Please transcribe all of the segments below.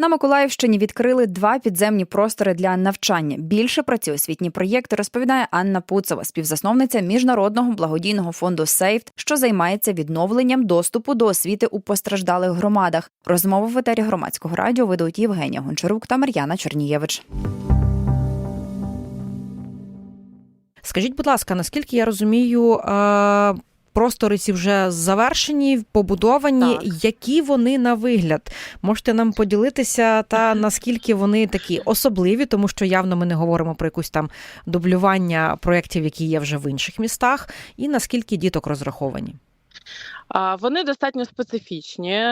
На Миколаївщині відкрили два підземні простори для навчання. Більше про ці освітні проєкти розповідає Анна Пуцова, співзасновниця міжнародного благодійного фонду Сейфт, що займається відновленням доступу до освіти у постраждалих громадах. Розмову в етері громадського радіо ведуть Євгенія Гончарук та Мар'яна Чернієвич. Скажіть, будь ласка, наскільки я розумію, е, простори ці вже завершені, побудовані. Так. Які вони на вигляд? Можете нам поділитися та наскільки вони такі особливі, тому що явно ми не говоримо про якусь там дублювання проєктів, які є вже в інших містах, і наскільки діток розраховані? Вони достатньо специфічні.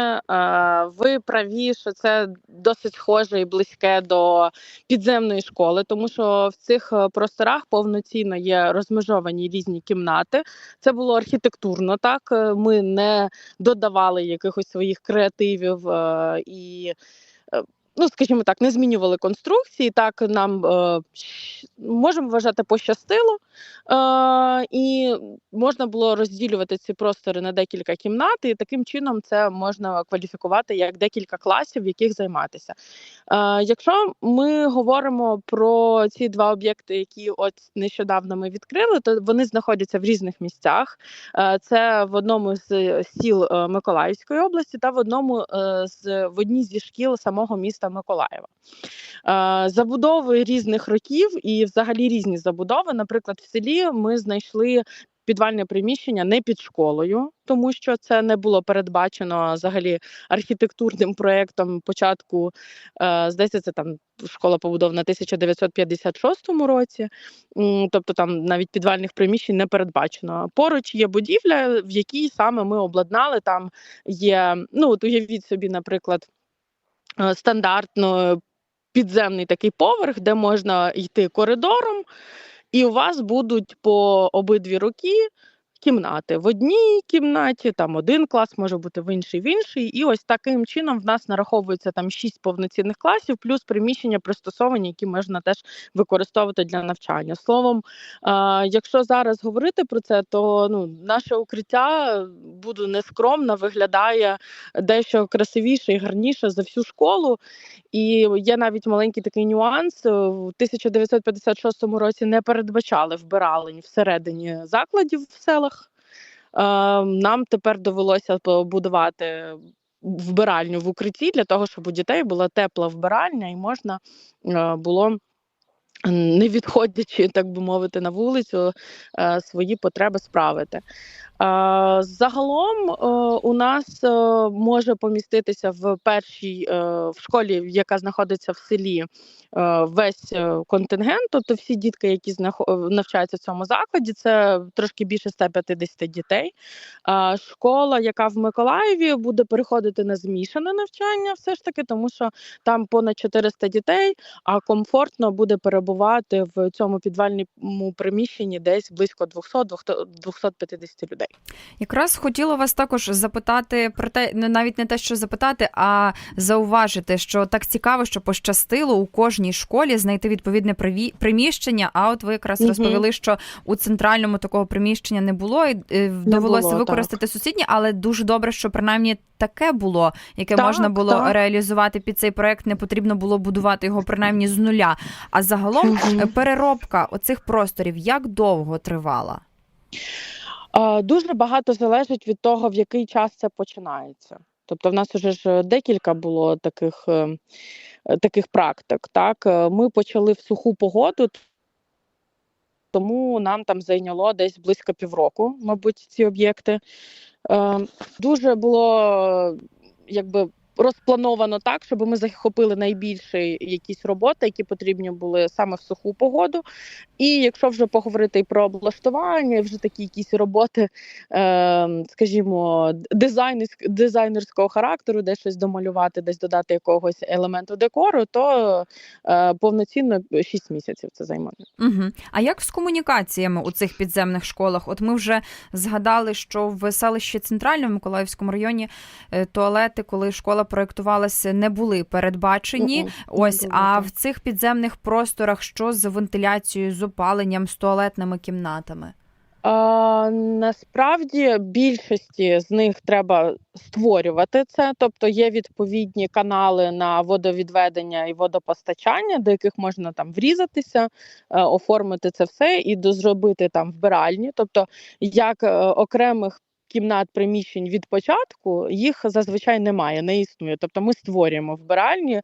Ви праві, що це досить схоже і близьке до підземної школи, тому що в цих е, просторах повноцінно є розмежовані різні кімнати. Це було архітектурно. Так е, ми не додавали якихось своїх креативів е, і. Ну, скажімо так, не змінювали конструкції. Так нам е, можемо вважати пощастило, е, і можна було розділювати ці простори на декілька кімнат, і таким чином це можна кваліфікувати як декілька класів, в яких займатися. Е, якщо ми говоримо про ці два об'єкти, які от нещодавно ми відкрили, то вони знаходяться в різних місцях. Е, це в одному з сіл е, Миколаївської області та в одному е, з в одній зі шкіл самого міста Миколаєва. Е, Забудови різних років і взагалі різні забудови. Наприклад, в селі ми знайшли. Підвальне приміщення не під школою, тому що це не було передбачено взагалі архітектурним проєктом початку. Е, здається, це там школа побудована в 1956 році. Тобто там навіть підвальних приміщень не передбачено. Поруч є будівля, в якій саме ми обладнали. Там є, ну от уявіть собі, наприклад, стандартно підземний такий поверх, де можна йти коридором, і у вас будуть по обидві руки кімнати. В одній кімнаті там один клас може бути в іншій, в іншій. І ось таким чином в нас нараховується там шість повноцінних класів, плюс приміщення пристосовані, які можна теж використовувати для навчання. Словом, якщо зараз говорити про це, то ну наше укриття буду нескромна, виглядає дещо красивіше і гарніше за всю школу. І є навіть маленький такий нюанс. В 1956 році не передбачали вбиралень всередині закладів в селах. Е, Нам тепер довелося побудувати вбиральню в укритті для того, щоб у дітей була тепла вбиральня, і можна е, було. Не відходячи, так би мовити, на вулицю, е, свої потреби справити. Загалом у нас може поміститися в першій в школі, яка знаходиться в селі, весь е, контингент, тобто всі дітки, які знахо- навчаються в цьому закладі, це трошки більше 150 дітей. Е, Школа, яка в Миколаєві, буде переходити на змішане навчання, все ж таки, тому що там понад 400 дітей, а комфортно буде перебувати в цьому підвальному приміщенні десь близько 200-250 людей. Якраз хотіла вас також запитати про те, навіть не те, що запитати, а зауважити, що так цікаво, що пощастило у кожній школі знайти відповідне приміщення. А от ви якраз Мгм. розповіли, що у центральному такого приміщення не було, і е, довелося було, використати сусіднє, але дуже добре, що принаймні таке було, яке Так, можна було так. реалізувати під цей проект. Не потрібно було будувати його принаймні з нуля. А загалом е, переробка оцих просторів як довго тривала? Е, Дуже багато залежить від того, в який час це починається. Тобто, в нас вже ж декілька було таких, е, е, таких практик. Так, Е, ми почали в суху погоду, тому нам там зайняло десь близько півроку, мабуть, ці об'єкти. Е, Дуже було якби розплановано так, щоб ми захопили найбільші якісь роботи, які потрібні були саме в суху погоду. І якщо вже поговорити про облаштування, вже такі якісь роботи, е, скажімо, дизайнерського характеру, де щось домалювати, десь додати якогось елементу декору, то е, повноцінно 6 місяців це займає. Угу. А як з комунікаціями у цих підземних школах? От ми вже згадали, що в селищі Центральному Миколаївському районі е, туалети, коли школа проєктувалася, не були передбачені. Мгм. Ось, Не було, а так. в цих підземних просторах що з вентиляцією, з опаленням, з туалетними кімнатами? А, насправді більшості з них треба створювати це, тобто є відповідні канали на водовідведення і водопостачання, до яких можна там врізатися, е, оформити це все і дозробити там вбиральні. Тобто, як е, окремих кімнат приміщень від початку їх зазвичай немає, не існує. Тобто ми створюємо вбиральні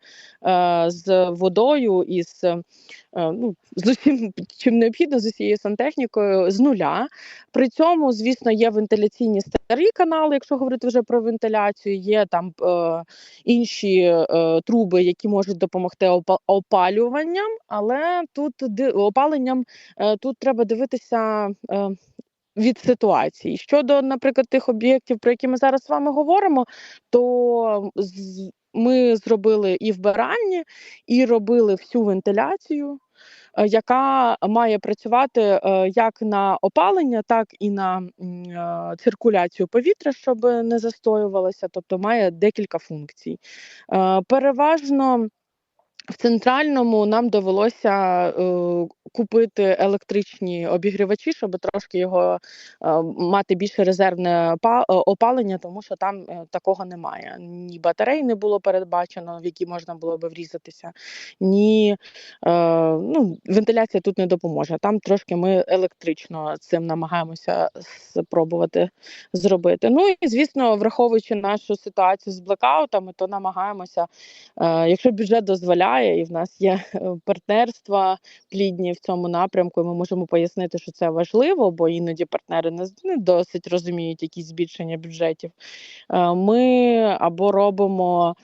е, з водою і з, е, ну, з усім, чим необхідно, з усією сантехнікою з нуля. При цьому, звісно, є вентиляційні старі канали, якщо говорити вже про вентиляцію, є там е, інші е, труби, які можуть допомогти опалюванням, але тут опаленням е, тут треба дивитися. Е, від ситуації щодо, наприклад, тих об'єктів, про які ми зараз з вами говоримо, то з- ми зробили і вбиральні, і робили всю вентиляцію, е, яка має працювати е, як на опалення, так і на е, циркуляцію повітря, щоб не застоювалося, тобто має декілька функцій. Переважно в центральному нам довелося е, купити електричні обігрівачі, щоб трошки його е, мати більше резервне е, опалення, тому що там е, такого немає. Ні батарей не було передбачено, в які можна було би врізатися, ні е, ну, вентиляція тут не допоможе. Там трошки ми електрично цим намагаємося спробувати зробити. Ну і звісно, враховуючи нашу ситуацію з блекаутами, то намагаємося Е, Якщо бюджет дозволяє, і в нас є е, партнерства плідні в цьому напрямку, і ми можемо пояснити, що це важливо, бо іноді партнери не, досить розуміють якісь збільшення бюджетів. Е, Ми або робимо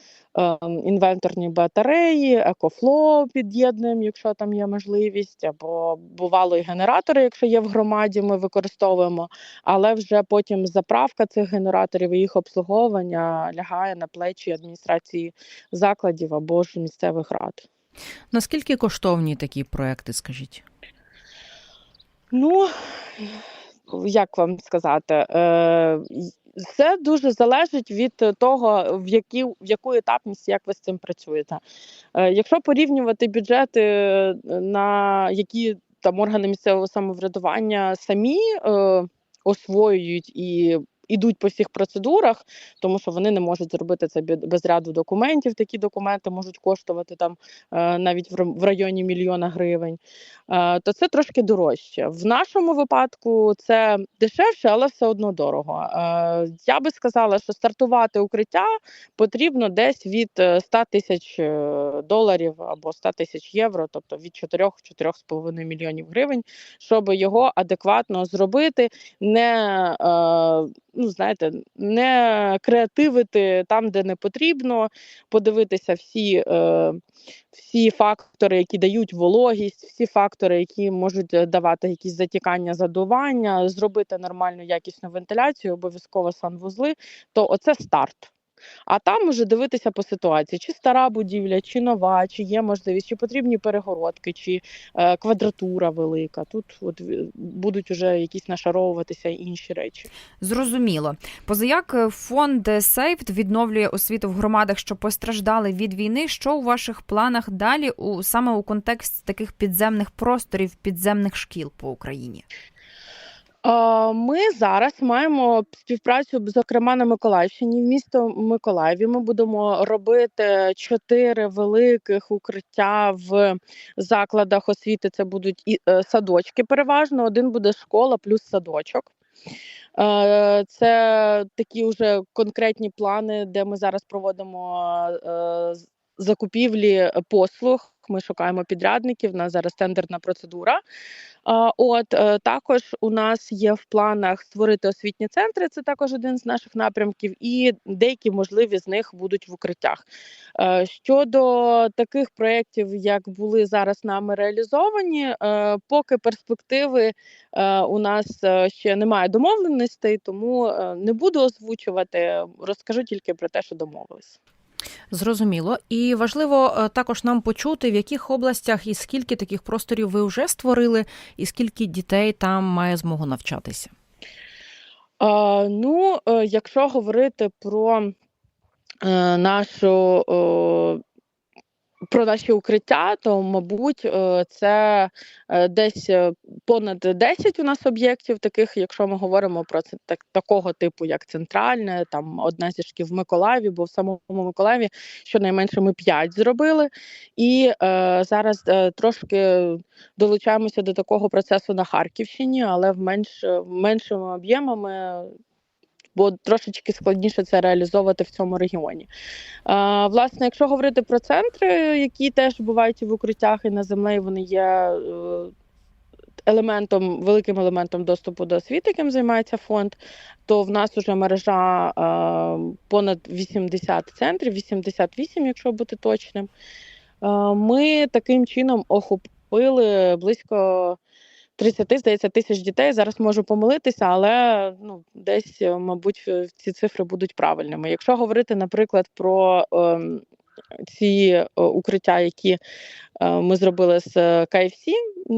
інвенторні батареї, екофло під'єднуємо, якщо там є можливість, або бувало і генератори, якщо є в громаді, ми використовуємо, але вже потім заправка цих генераторів і їх обслуговування лягає на плечі адміністрації закладів або ж місцевих рад. Наскільки коштовні такі проекти, скажіть? Ну як вам сказати, е, все дуже залежить від того, в які в яку етапність, як ви з цим працюєте. Е, якщо порівнювати бюджети, е, на які там органи місцевого самоврядування самі е, освоюють і ідуть по всіх процедурах, тому що вони не можуть зробити це без ряду документів. Такі документи можуть коштувати там е, навіть в районі мільйона гривень. Е, то це трошки дорожче. В нашому випадку це дешевше, але все одно дорого. Е, Я би сказала, що стартувати укриття потрібно десь від е, 100 тисяч доларів або 100 тисяч євро, тобто від 4-4,5 мільйонів гривень, щоб його адекватно зробити, не ну знаєте, не креативити там, де не потрібно, подивитися всі. Е, всі фактори, які дають вологість, всі фактори, які можуть е, давати якісь затікання, задування, зробити нормальну якісну вентиляцію, обов'язково санвузли, то оце старт. А там уже дивитися по ситуації, чи стара будівля, чи нова, чи є можливість, чи потрібні перегородки, чи е, квадратура велика. Тут от е, будуть уже якісь нашаровуватися інші речі. Зрозуміло. Позаяк е, фонд Сейфт відновлює освіту в громадах, що постраждали від війни. Що у ваших планах далі у саме у контексті таких підземних просторів, підземних шкіл по Україні? Ми зараз маємо співпрацю, зокрема на Миколаївщині, в місто Миколаєві. Ми будемо робити чотири великих укриття в закладах освіти. Це будуть і е, садочки. Переважно один буде школа плюс садочок. Е, Це такі вже конкретні плани, де ми зараз проводимо е, закупівлі послуг. Ми шукаємо підрядників. У нас зараз тендерна процедура. От е, також у нас є в планах створити освітні центри. Це також один з наших напрямків, і деякі можливі з них будуть в укриттях. Е, Щодо таких проєктів, як були зараз нами реалізовані, е, поки перспективи у нас ще немає домовленостей, тому не буду озвучувати. Розкажу тільки про те, що домовились. Зрозуміло. І важливо е, також нам почути, в яких областях і скільки таких просторів ви вже створили, і скільки дітей там має змогу навчатися. А, ну, е, якщо говорити про е, нашу про наші укриття, то мабуть, е, це е, десь е, понад 10 у нас об'єктів, таких, якщо ми говоримо про це так, такого типу, як центральне, там одна зі шкіл в Миколаєві, бо в самому Миколаєві щонайменше ми 5 зробили. І е, зараз е, трошки долучаємося до такого процесу на Харківщині, але в менш меншими об'ємами. Бо трошечки складніше це реалізовувати в цьому регіоні. Е, власне, якщо говорити про центри, які теж бувають і в укриттях, і на землі, вони є е, елементом, великим елементом доступу до освіти, яким займається фонд, то в нас вже мережа е, понад 80 центрів, 88, якщо бути точним. Е, ми таким чином охопили близько 30, здається, тисяч дітей. Зараз можу помилитися, але ну, десь, е, мабуть, ці цифри будуть правильними. Якщо говорити, наприклад, про ем, ці е, укриття, які е, ми зробили з KFC, е,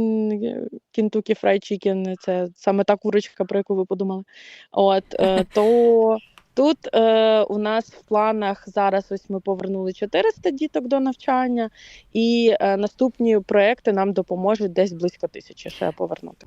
Kentucky Fried Chicken, це саме та курочка, про яку ви подумали. От, е, то тут е, у нас в планах зараз ось ми повернули 400 діток до навчання, і е, наступні проекти нам допоможуть десь близько тисячі ще повернути.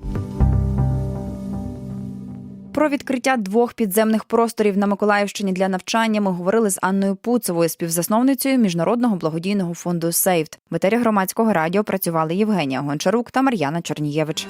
Про відкриття двох підземних просторів на Миколаївщині для навчання ми говорили з Анною Пуцевою, співзасновницею міжнародного благодійного фонду «Сейфт». В етері громадського радіо працювали Євгенія Гончарук та Мар'яна Чернієвич.